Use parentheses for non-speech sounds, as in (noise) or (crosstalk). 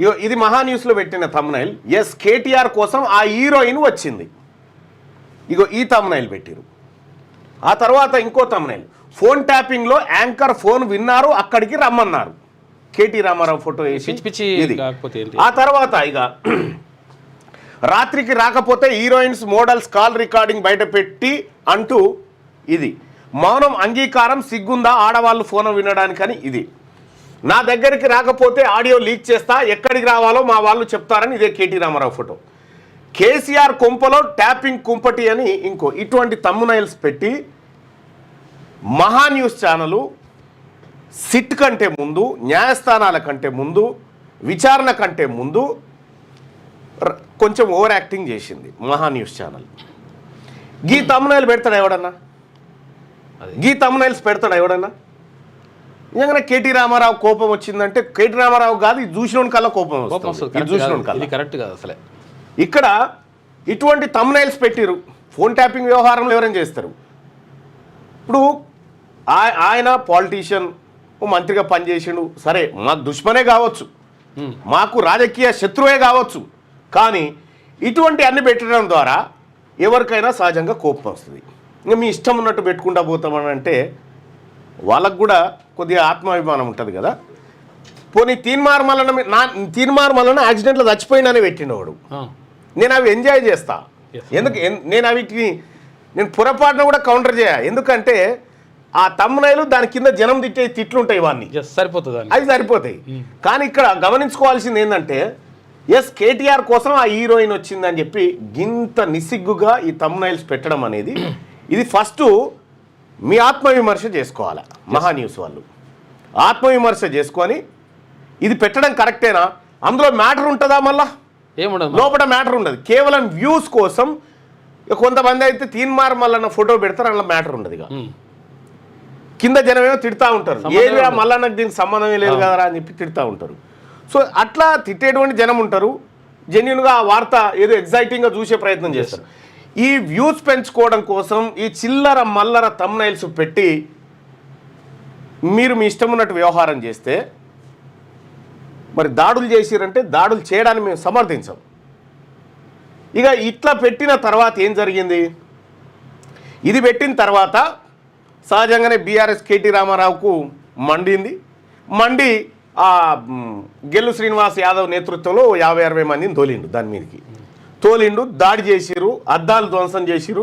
ఇగో ఇది మహా న్యూస్లో పెట్టిన తమ్నైల్ ఎస్ కేటీఆర్ కోసం ఆ హీరోయిన్ వచ్చింది. ఇగో ఈ తమ్నైల్ పెట్టిరు. ఆ తర్వాత ఇంకో తమ్నైల్ ఫోన్ ట్యాపింగ్లో యాంకర్ ఫోన్ విన్నారు అక్కడికి రమ్మన్నారు. కేటీ రామారావు ఫోటో వేసి పిచ్చి ఆ తర్వాత ఇక (clears throat) రాత్రికి రాకపోతే హీరోయిన్స్ మోడల్స్ కాల్ రికార్డింగ్ బయట పెట్టి అంటూ ఇది. మౌనం అంగీకారం సిగ్గుందా ఆడవాళ్ళు ఫోన్ వినడానికని ఇది. నా దగ్గరికి రాకపోతే ఆడియో లీక్ చేస్తా ఎక్కడికి రావాలో మా వాళ్ళు చెప్తారని ఇదే కేటీ రామారావు ఫోటో. కేసీఆర్ కుంపలో ట్యాపింగ్ కుంపటి అని ఇంకో ఇటువంటి తమ్మునైల్స్ పెట్టి మహా న్యూస్ ఛానలు సిట్ కంటే ముందు న్యాయస్థానాల కంటే ముందు విచారణ కంటే ముందు కొంచెం ఓవర్ యాక్టింగ్ చేసింది మహా న్యూస్ ఛానల్. గీ తమ్మునైల్ పెడతాడు ఎవడన్నా. గీ తమ్మునైల్స్ పెడతాడు ఎవడన్నా? నిజంగానే కేటీ రామారావు కోపం వచ్చిందంటే కేటీ రామారావు కాదు ఇది చూసిన కల్లా కోపం వస్తుంది. చూసిన కరెక్ట్ కాదు. కల్లా. ఇది కరెక్ట్ కాదు అసలే. ఇక్కడ ఇటువంటి తమ్నైల్స్ పెట్టిరు. ఫోన్ ట్యాపింగ్ వ్యవహారంలో ఎవరైనా చేస్తారు? ఇప్పుడు ఆయన పాలిటీషియన్ మంత్రిగా పనిచేసిండు. సరే మాకు దుష్మనే కావచ్చు. మాకు రాజకీయ శత్రువే కావచ్చు. కానీ ఇటువంటి అన్ని పెట్టడం ద్వారా ఎవరికైనా సహజంగా కోపం వస్తుంది. ఇంకా మీ ఇష్టం ఉన్నట్టు పెట్టుకుంటా పోతామని అంటే వాళ్ళకు కూడా కొద్దిగా ఆత్మాభిమానం ఉంటుంది కదా. పోనీ తీన్మార్ మల్లన మీ- నా తీన్మార్ మల్లన యాక్సిడెంట్లో చచ్చిపోయినని పెట్టిండు వాడు ఆ. నేను అవి ఎంజాయ్ చేస్తా. ఎందుకు నేను అవిటిని నేను పొరపాటున కూడా కౌంటర్ చేయ. ఎందుకంటే ఆ తమ్మునైలు దాని కింద జనం తిట్టే తిట్లు ఉంటాయి ఎస్ సరిపోతుంది అవి సరిపోతాయి. కానీ ఇక్కడ గమనించుకోవాల్సింది ఏంటంటే ఎస్ కేటీఆర్ కోసం ఆ హీరోయిన్ వచ్చిందని చెప్పి గింత నిసిగ్గుగా ఈ తమ్నైల్స్ పెట్టడం అనేది. ఇది ఫస్ట్ మీ ఆత్మవిమర్శ చేసుకోవాలి? మహా న్యూస్ వాళ్ళు. ఆత్మవిమర్శ చేసుకొని ఇది పెట్టడం కరెక్టేనా? అందులో మ్యాటర్ ఉంటుందా మళ్ళా? ఏముండదు లోపల మ్యాటర్ ఉండదు. కేవలం వ్యూస్ కోసం కొంతమంది అయితే తీన్మార్ మల్లన్న ఫోటో పెడతారు అందులో మ్యాటర్ ఉండదు ఇక. కింద జనమేమో తిడతా ఉంటారు. ఏదిరా. మళ్ళా నాకు దీనికి సంబంధమే లేదు కదరా అని చెప్పి తిడతా ఉంటారు. సో అట్లా తిట్టేటువంటి జనం ఉంటారు. జెన్యున్గా ఆ వార్త ఏదో ఎగ్జైటింగ్గా చూసే ప్రయత్నం చేస్తారు. ఈ వ్యూస్ పెంచుకోవడం కోసం ఈ చిల్లర మల్లర తమ్నైల్స్ పెట్టి మీరు మీ ఇష్టం ఉన్నట్టు వ్యవహారం చేస్తే మరి దాడులు చేసిరంటే దాడులు చేయడానికి మేము సమర్థించాం. ఇక ఇట్లా పెట్టిన తర్వాత ఏం జరిగింది? ఇది పెట్టిన తర్వాత సహజంగానే బీఆర్ఎస్ కేటీ రామారావుకు మండింది. మండి ఆ గెల్లు శ్రీనివాస్ యాదవ్ నేతృత్వంలో యాభై అరవై మందిని తోలిండు దాని మీదకి. తోలిండు దాడి చేసిరు అద్దాలు ధ్వంసం చేసిరు